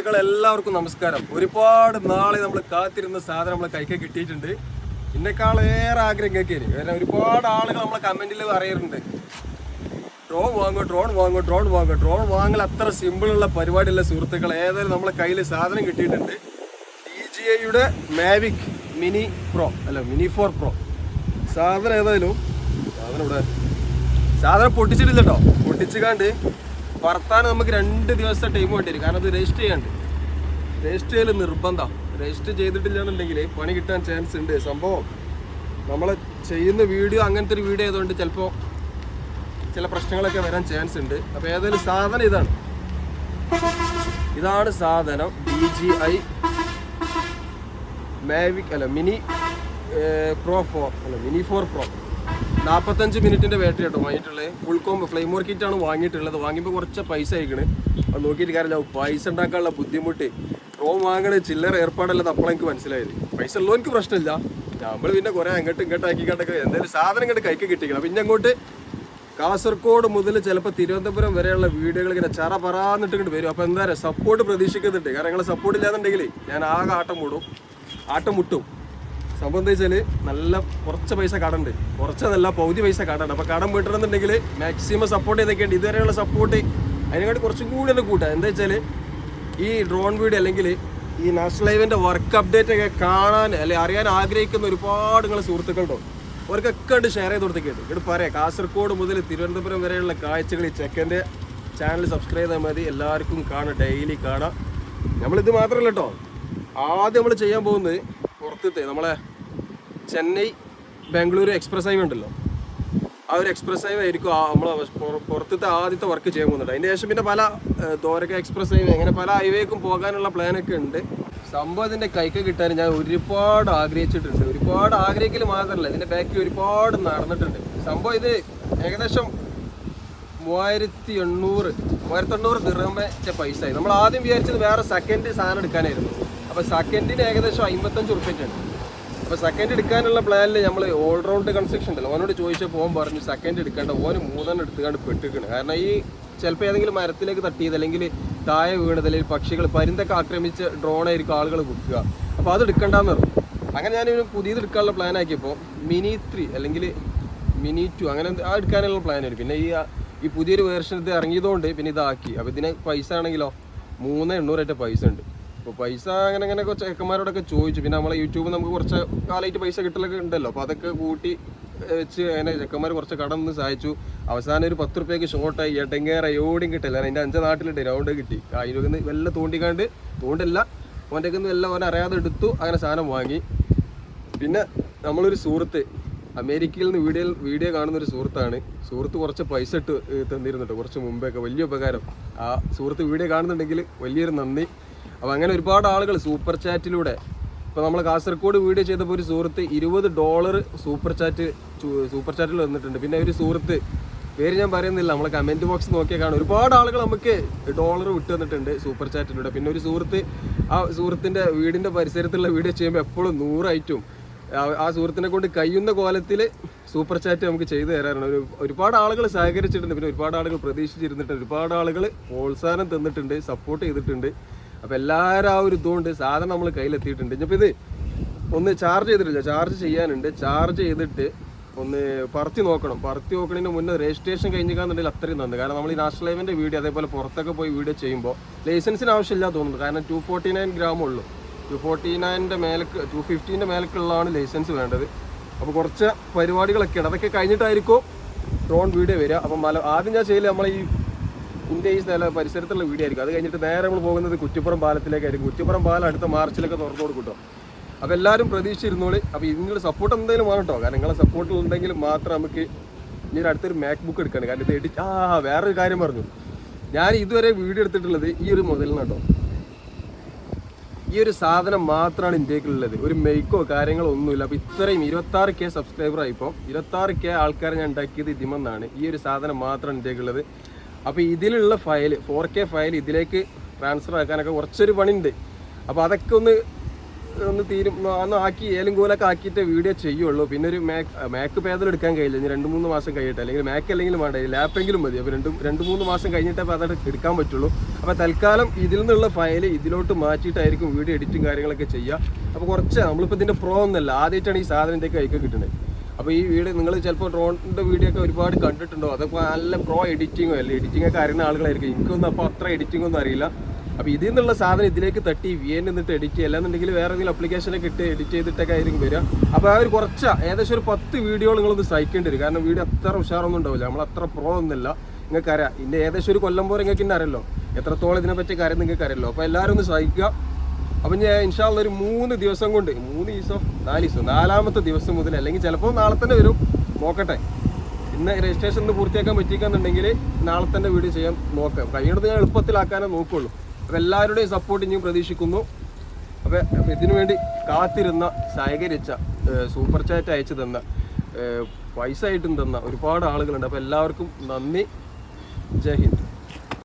സുഹൃത്തുക്കൾ എല്ലാവർക്കും നമസ്കാരം. ഒരുപാട് നാളെ നമ്മൾ കാത്തിരുന്ന സാധനം നമ്മളെ കൈക്ക് കിട്ടിയിട്ടുണ്ട്. ഇന്നെക്കാളേറെ ആഗ്രഹം കേൾക്കേന് കാരണം ഒരുപാട് ആളുകൾ നമ്മളെ കമന്റിൽ പറയാറുണ്ട്. ഡ്രോൺ വാങ്ങുക ഡ്രോൺ വാങ്ങുക ഡ്രോൺ വാങ്ങുക. ഡ്രോൺ വാങ്ങൽ അത്ര സിമ്പിളുള്ള പരിപാടിയല്ല സുഹൃത്തുക്കൾ ഏതായാലും നമ്മളെ കയ്യിൽ സാധനം കിട്ടിയിട്ടുണ്ട്. ഡി ജി ഐയുടെ മാവിക് മിനി പ്രോ അല്ല മിനി ഫോർ പ്രോ സാധനം ഏതായാലും സാധനം ഇവിടെ. സാധനം പൊട്ടിച്ചിട്ടില്ല കേട്ടോ പൊട്ടിച്ചുകാണ്ട് പറത്താൻ നമുക്ക് രണ്ട് ദിവസത്തെ ടൈം വേണ്ടി കാരണം അത് രജിസ്റ്റർ ചെയ്യാണ്ട്. രജിസ്റ്റർ ചെയ്യൽ നിർബന്ധം. രജിസ്റ്റർ ചെയ്തിട്ടില്ല എന്നുണ്ടെങ്കിൽ പണി കിട്ടാൻ ചാൻസ് ഉണ്ട്. സംഭവം നമ്മൾ ചെയ്യുന്ന വീഡിയോ അങ്ങനത്തെ ഒരു വീഡിയോ ആയതുകൊണ്ട് ചിലപ്പോൾ ചില പ്രശ്നങ്ങളൊക്കെ വരാൻ ചാൻസ് ഉണ്ട്. അപ്പോൾ ഏതായാലും സാധനം ഇതാണ്. ഇതാണ് സാധനം. ബി ജി ഐ മാവിക് അല്ല മിനി പ്രോ ഫോർ അല്ല മിനി ഫോർ പ്രോ നാൽപ്പത്തഞ്ച് മിനിറ്റിന്റെ ബാറ്ററി കേട്ടോ വാങ്ങിയിട്ടുള്ളത് ഫുൾ കോംബോ ഫ്ലെയിം ആണ് വാങ്ങിയിട്ടുള്ളത്. വാങ്ങിയപ്പോൾ കുറച്ച് പൈസ അയക്കണ് അത് നോക്കിയിട്ട് കാര്യമില്ല. പൈസ ഉണ്ടാക്കാനുള്ള ബുദ്ധിമുട്ട്. റോം വാങ്ങണ ചില്ലറ ഏർപ്പാടല്ലത് അപ്പോൾ എനിക്ക് മനസ്സിലായത്. പൈസ ഉള്ളവർക്ക് പ്രശ്നമില്ല. നമ്മൾ പിന്നെ കുറേ അങ്ങോട്ടും ഇങ്ങോട്ടും ആക്കിക്കാണ്ടൊക്കെ എന്തെങ്കിലും സാധനം ഇങ്ങോട്ട് കൈക്ക് കിട്ടിക്കണം പിന്നെ അങ്ങോട്ട് കാസർഗോഡ് മുതൽ ചിലപ്പോൾ തിരുവനന്തപുരം വരെയുള്ള വീടുകൾ ഇങ്ങനെ ചറ പറാന്നിട്ട് ഇങ്ങോട്ട് വരും. അപ്പോൾ എന്താ പറയുക സപ്പോർട്ട് പ്രതീക്ഷിക്കുന്നുണ്ട്. കാരണം നിങ്ങളെ സപ്പോർട്ട് ഇല്ലാന്നുണ്ടെങ്കിൽ ഞാൻ ആകെ ആട്ടം മൂടും. ആട്ടം മുട്ടും. സംഭവം എന്താ വെച്ചാൽ നല്ല കുറച്ച് പൈസ കടണ്ട്. കുറച്ചതല്ല പകുതി പൈസ കടണ്ട്. അപ്പോൾ കടം വീട്ടണമെന്നുണ്ടെങ്കിൽ മാക്സിമം സപ്പോർട്ട് ചെയ്തൊക്കെയുണ്ട് ഇതുവരെയുള്ള സപ്പോർട്ട് അതിനെക്കാട്ടി കുറച്ചും കൂടി ഒന്ന് കൂട്ടുക എന്താ വെച്ചാൽ ഈ ഡ്രോൺ വീഡിയോ അല്ലെങ്കിൽ ഈ നാഷണൽ ലൈവിന്റെ വർക്ക് അപ്ഡേറ്റ് ഒക്കെ കാണാൻ അല്ലെ അറിയാൻ ആഗ്രഹിക്കുന്ന ഒരുപാട് നിങ്ങളെ സുഹൃത്തുക്കളുണ്ടോ. അവർക്കൊക്കെ ഉണ്ട് ഷെയർ ചെയ്ത് കൊടുത്തേക്കുണ്ട്. ഇവിടെ പറയാം. കാസർഗോഡ് മുതൽ തിരുവനന്തപുരം വരെയുള്ള കാഴ്ചകൾ ഈ ചെക്കന്റെ ചാനൽ സബ്സ്ക്രൈബ് ചെയ്താൽ മതി. എല്ലാവർക്കും കാണാം. ഡെയിലി കാണാം. നമ്മളിത് മാത്രമല്ല കേട്ടോ ആദ്യം നമ്മൾ ചെയ്യാൻ പോകുന്നത് പുറത്തത്തെ നമ്മളെ ചെന്നൈ ബാംഗ്ലൂർ എക്സ്പ്രസ് ഹൈവേ ഉണ്ടല്ലോ. ആ ഒരു എക്സ്പ്രസ് ഹൈവേ ആയിരിക്കും നമ്മൾ പുറത്തത്തെ ആദ്യത്തെ വർക്ക് ചെയ്യാൻ പോകുന്നുണ്ട് അതിന്റെ ശേഷം പിന്നെ പല ദോരക്ക എക്സ്പ്രസ് ഹൈവേ അങ്ങനെ പല ഹൈവേക്കും പോകാനുള്ള പ്ലാനൊക്കെ ഉണ്ട്. സംഭവം ഇതിന്റെ കൈക്ക് കിട്ടാൻ ഞാൻ ഒരുപാട് ആഗ്രഹിച്ചിട്ടുണ്ട്. ഒരുപാട് ആഗ്രഹിക്കൽ മാത്രമല്ല ഇതിന്റെ ബാക്കിൽ ഒരുപാട് നടന്നിട്ടുണ്ട്. സംഭവം ഇത് ഏകദേശം മൂവായിരത്തി എണ്ണൂറ് മൂവായിരത്തി എണ്ണൂറ് ദിറമ്പറ്റ പൈസ ആയി നമ്മൾ ആദ്യം വിചാരിച്ചത് വേറെ സെക്കൻഡ് സാധനം എടുക്കാനായിരുന്നു. അപ്പോൾ സെക്കൻഡിന് ഏകദേശം അമ്പത്തഞ്ച് ഉറുപ്പിട്ടുണ്ട് അപ്പോൾ സെക്കൻഡ് എടുക്കാനുള്ള പ്ലാനിൽ നമ്മൾ ഓൾറൗണ്ട് കൺസ്ട്രക്ഷൻ ഉണ്ടല്ലോ. ഓനോട് ചോദിച്ചപ്പോൾ ഓൻ പറഞ്ഞു സെക്കൻഡ് എടുക്കേണ്ട. ഓന് മൂന്നെണ്ണം എടുത്തുകൊണ്ട് പെട്ടിക്കണ് കാരണം ഈ ചിലപ്പോൾ ഏതെങ്കിലും മരത്തിലേക്ക് തട്ടിയത് അല്ലെങ്കിൽ താഴെ വീണത് അല്ലെങ്കിൽ പക്ഷികൾ പരിന്തൊക്കെ ആക്രമിച്ച് ഡ്രോണായിരിക്കും ആളുകൾ കുത്തുക. അപ്പോൾ അത് എടുക്കണ്ടെന്ന് പറഞ്ഞു. അങ്ങനെ ഞാൻ ഇവന് പുതിയത് എടുക്കാനുള്ള പ്ലാൻ ആക്കിയപ്പോൾ മിനി ത്രീ അല്ലെങ്കിൽ മിനി ടു അങ്ങനെ ആ എടുക്കാനുള്ള പ്ലാൻ ആയിരുന്നു. പിന്നെ ഈ ഈ പുതിയൊരു വേർഷൻ ഇത് ഇറങ്ങിയതുകൊണ്ട് പിന്നെ ഇതാക്കി. അപ്പോൾ ഇതിന് പൈസ ആണെങ്കിലോ മൂന്ന് എണ്ണൂറായിട്ട് പൈസ ഉണ്ട്. അപ്പോൾ പൈസ അങ്ങനെ അങ്ങനെ ചെക്കന്മാരോടൊക്കെ ചോദിച്ചു. പിന്നെ നമ്മളെ യൂട്യൂബ് നമുക്ക് കുറച്ച് കാലമായിട്ട് പൈസ കിട്ടലൊക്കെ ഉണ്ടല്ലോ. അപ്പോൾ അതൊക്കെ കൂട്ടി വെച്ച് അങ്ങനെ ചെക്കന്മാർ കുറച്ച് കടന്ന് സഹായിച്ചു. അവസാനം ഒരു പത്ത് റുപ്യക്ക് ഷോർട്ടായി എട്ടെങ്കേറെ എവിടെയും കിട്ടില്ല. എന്റെ അഞ്ച് നാട്ടിലിട്ട് രൗണ്ട് കിട്ടി. അതിനൊക്കെ വല്ല തോണ്ടിക്കാണ്ട് തോണ്ടില്ല. അവന്റെ എല്ലാം ഓനെ അറിയാതെ എടുത്തു അങ്ങനെ സാധനം വാങ്ങി. പിന്നെ നമ്മളൊരു സുഹൃത്ത് അമേരിക്കയിൽ നിന്ന് വീഡിയോ വീഡിയോ കാണുന്ന ഒരു സുഹൃത്താണ്. സുഹൃത്ത് കുറച്ച് പൈസ ഇട്ട് തന്നിരുന്നുണ്ട് കുറച്ച് മുമ്പൊക്കെ. വലിയ ഉപകാരം. ആ സുഹൃത്ത് വീഡിയോ കാണുന്നുണ്ടെങ്കിൽ വലിയൊരു നന്ദി. അപ്പോൾ അങ്ങനെ ഒരുപാട് ആളുകൾ സൂപ്പർ ചാറ്റിലൂടെ ഇപ്പോൾ നമ്മൾ കാസർഗോഡ് വീഡിയോ ചെയ്തപ്പോൾ ഒരു സുഹൃത്ത് ഇരുപത് ഡോളർ സൂപ്പർ ചാറ്റ് സൂപ്പർ ചാറ്റിൽ വന്നിട്ടുണ്ട്. പിന്നെ ഒരു സുഹൃത്ത് പേര് ഞാൻ പറയുന്നില്ല നമ്മൾ കമന്റ് ബോക്സ് നോക്കിയാൽ കാണും. ഒരുപാട് ആളുകൾ നമുക്ക് ഡോളർ വിട്ടു തന്നിട്ടുണ്ട് സൂപ്പർ ചാറ്റിലൂടെ. പിന്നെ ഒരു സുഹൃത്ത് ആ സുഹൃത്തിന്റെ വീടിന്റെ പരിസരത്തുള്ള വീഡിയോ ചെയ്യുമ്പോൾ എപ്പോഴും നൂറായിട്ടും ആ- സുഹൃത്തിനെ കൊണ്ട് കഴിയുന്ന കോലത്തിൽ സൂപ്പർ ചാറ്റ് നമുക്ക് ചെയ്തു തരാറുണ്ട്. ഒരു ഒരുപാട് ആളുകൾ സഹകരിച്ചിട്ടുണ്ട്. പിന്നെ ഒരുപാട് ആളുകൾ പ്രതീക്ഷിച്ചിരുന്നിട്ടുണ്ട്. ഒരുപാട് ആളുകൾ പ്രോത്സാഹനം തന്നിട്ടുണ്ട് സപ്പോർട്ട് ചെയ്തിട്ടുണ്ട്. അപ്പോൾ എല്ലാവരും ആ ഒരു ഇതുകൊണ്ട് സാധനം നമ്മൾ കയ്യിലെത്തിയിട്ടുണ്ട്. ഇനിയിപ്പോൾ ഇത് ഒന്ന് ചാർജ് ചെയ്തിട്ടില്ല. ചാർജ് ചെയ്യാനുണ്ട്. ചാർജ് ചെയ്തിട്ട് ഒന്ന് പറത്തി നോക്കണം. പറത്തി നോക്കണതിന് മുന്നേ രജിസ്ട്രേഷൻ കഴിഞ്ഞിക്കാന്നുണ്ടെങ്കിൽ അത്രയും നന്ദി കാരണം നമ്മൾ ഈ നാഷണൽ ലൈവിന്റെ വീഡിയോ അതേപോലെ പുറത്തൊക്കെ പോയി വീഡിയോ ചെയ്യുമ്പോൾ ലൈസൻസിന് ആവശ്യമില്ല തോന്നുന്നു. കാരണം ടു ഫോർട്ടി നയൻ ഗ്രാമേ ഉള്ളൂ. ടു ഫോർട്ടി നയന്റെ മേലക്ക് ടു ഫിഫ്റ്റീന്റെ മേലക്കുള്ളതാണ് ലൈസൻസ് വേണ്ടത്. അപ്പോൾ കുറച്ച് പരിപാടികളൊക്കെയാണ്. അതൊക്കെ കഴിഞ്ഞിട്ടായിരിക്കും ഡ്രോൺ വീഡിയോ വരിക. അപ്പം ആദ്യം ഞാൻ ചെയ്യില്ല നമ്മൾ ഈ ഇന്ത്യ ഈ സ്ഥല പരിസരത്തുള്ള വീടായിരിക്കും അത് കഴിഞ്ഞിട്ട് നേരെ നമ്മൾ പോകുന്നത് കുറ്റിപ്പുറം പാലത്തിലേക്കായിരിക്കും. കുറ്റിപ്പുറം പാലം അടുത്ത മാർച്ചിലൊക്കെ തുറന്നു കൊടുക്കും കേട്ടോ അപ്പോൾ എല്ലാവരും പ്രതീക്ഷിച്ചിരുന്നോളി. അപ്പോൾ നിങ്ങളുടെ സപ്പോർട്ട് എന്തെങ്കിലും വേണം കാരണം നിങ്ങളെ സപ്പോർട്ട് ഉണ്ടെങ്കിൽ മാത്രം നമുക്ക് ഇനി അടുത്തൊരു മാക് ബുക്ക് എടുക്കാണ്. കാരണം ഇത് എഡിറ്റ് ആ വേറൊരു കാര്യം പറഞ്ഞു. ഞാൻ ഇതുവരെ വീഡിയോ എടുത്തിട്ടുള്ളത് ഈ ഒരു മുതലിന് കേട്ടോ ഈ ഒരു സാധനം മാത്രമാണ് ഇന്ത്യക്കുള്ളത്. ഒരു മെയ്ക്കോ കാര്യങ്ങളോ ഒന്നുമില്ല. അപ്പോൾ ഇത്രയും ഇരുപത്താറ് കെ സബ്സ്ക്രൈബർ ആയിപ്പോൾ ഇരുപത്താറ് കെ ആൾക്കാരെ ഞാൻ ഉണ്ടാക്കിയത് ഇതിമെന്നാണ് ഈ ഒരു സാധനം മാത്രമാണ് ഇന്ത്യക്കുള്ളത്. അപ്പോൾ ഇതിലുള്ള ഫയൽ ഫോർ കെ ഫയൽ ഇതിലേക്ക് ട്രാൻസ്ഫർ ആക്കാനൊക്കെ കുറച്ചൊരു പണിയുണ്ട്. അപ്പോൾ അതൊക്കെ ഒന്ന് ഒന്ന് തീരും ഒന്ന് ആക്കി ഏലും കൂലൊക്കെ ആക്കിയിട്ട് വീഡിയോ ചെയ്യുള്ളൂ. പിന്നെ ഒരു മാക് മാക്ക് പേദൽ എടുക്കാൻ കഴിയില്ല. ഇനി രണ്ട് മൂന്ന് മാസം കഴിയട്ടെ. അല്ലെങ്കിൽ മാക്ക് അല്ലെങ്കിലും വേണ്ട. ലാപ്പെങ്കിലും മതി. അപ്പോൾ രണ്ട് രണ്ട് മൂന്ന് മാസം കഴിഞ്ഞിട്ടേ അപ്പോൾ അതവിടെ എടുക്കാൻ പറ്റുള്ളൂ. അപ്പോൾ തൽക്കാലം ഇതിൽ നിന്നുള്ള ഫയൽ ഇതിലോട്ട് മാറ്റിയിട്ടായിരിക്കും വീഡിയോ എഡിറ്റും കാര്യങ്ങളൊക്കെ ചെയ്യുക. അപ്പോൾ കുറച്ച് നമ്മളിപ്പോൾ ഇതിന്റെ പ്രോ ഒന്നല്ല ആദ്യമായിട്ടാണ് ഈ സാധനത്തേക്ക് അയക്കുക കൈക്ക് കിട്ടുന്നത്. അപ്പോൾ ഈ വീഡിയോ നിങ്ങൾ ചിലപ്പോൾ ഡ്രോണിന്റെ വീഡിയോ ഒക്കെ ഒരുപാട് കണ്ടിട്ടുണ്ടോ? അതൊക്കെ നല്ല പ്രോ എഡിറ്റിങ്ങോ അല്ലേ? എഡിറ്റിംഗ് ഒക്കെ അറിയുന്ന ആളുകളായിരിക്കും. എനിക്കൊന്നും അപ്പോൾ അത്ര എഡിറ്റിംഗ് ഒന്നും അറിയില്ല. അപ്പോൾ ഇതിൽ നിന്നുള്ള സാധനം ഇതിലേക്ക് തട്ടി വി എൻ എന്നിട്ട് എഡിറ്റ് ചെയ്യുക. അല്ലാന്നുണ്ടെങ്കിൽ വേറെ എന്തെങ്കിലും അപ്ലിക്കേഷനൊക്കെ ഇട്ട് എഡിറ്റ് ചെയ്തിട്ടൊക്കെ ആയിരിക്കും വരിക. അപ്പോൾ ആ ഒരു കുറച്ച് ഏകദേശം ഒരു പത്ത് വീഡിയോ നിങ്ങളൊന്ന് സഹിക്കേണ്ടി വരും. കാരണം വീഡിയോ അത്ര ഉഷാറൊന്നും ഉണ്ടാവില്ല. നമ്മൾ അത്ര പ്രോ ഒന്നുമില്ല. നിങ്ങൾക്ക് അറിയാം ഇതിന്റെ ഏകദേശം ഒരു കൊല്ലം പോലെ നിങ്ങൾക്ക് ഇന്നെ അറിയല്ലോ എത്രത്തോളം ഇതിനെ പറ്റിയ കാര്യം നിങ്ങൾക്ക് അറിയല്ലോ അപ്പോൾ എല്ലാവരും ഒന്ന് സഹിക്കുക. അപ്പം ഞാൻ ഇൻഷാള്ള ഒരു മൂന്ന് ദിവസം കൊണ്ട് മൂന്ന് ദിവസം നാല് ദിവസം നാലാമത്തെ ദിവസം മുതൽ അല്ലെങ്കിൽ ചിലപ്പോൾ നാളെ തന്നെ വരും. നോക്കട്ടെ. ഇന്ന് രജിസ്ട്രേഷൻ ഒന്ന് പൂർത്തിയാക്കാൻ പറ്റിക്കാന്നുണ്ടെങ്കിൽ നാളെ തന്നെ വീഡിയോ ചെയ്യാൻ നോക്കാം. കഴിയുന്നത് ഞാൻ എളുപ്പത്തിലാക്കാനേ നോക്കുള്ളൂ. അപ്പോൾ എല്ലാവരുടെയും സപ്പോർട്ട് ഇനിയും പ്രതീക്ഷിക്കുന്നു. അപ്പോൾ ഇതിനു വേണ്ടി കാത്തിരുന്ന സഹകരിച്ച സൂപ്പർ ചാറ്റ് അയച്ചു തന്ന പൈസ ആയിട്ടും തന്ന ഒരുപാട് ആളുകളുണ്ട്. അപ്പോൾ എല്ലാവർക്കും നന്ദി. ജയ് ഹിന്ദ്.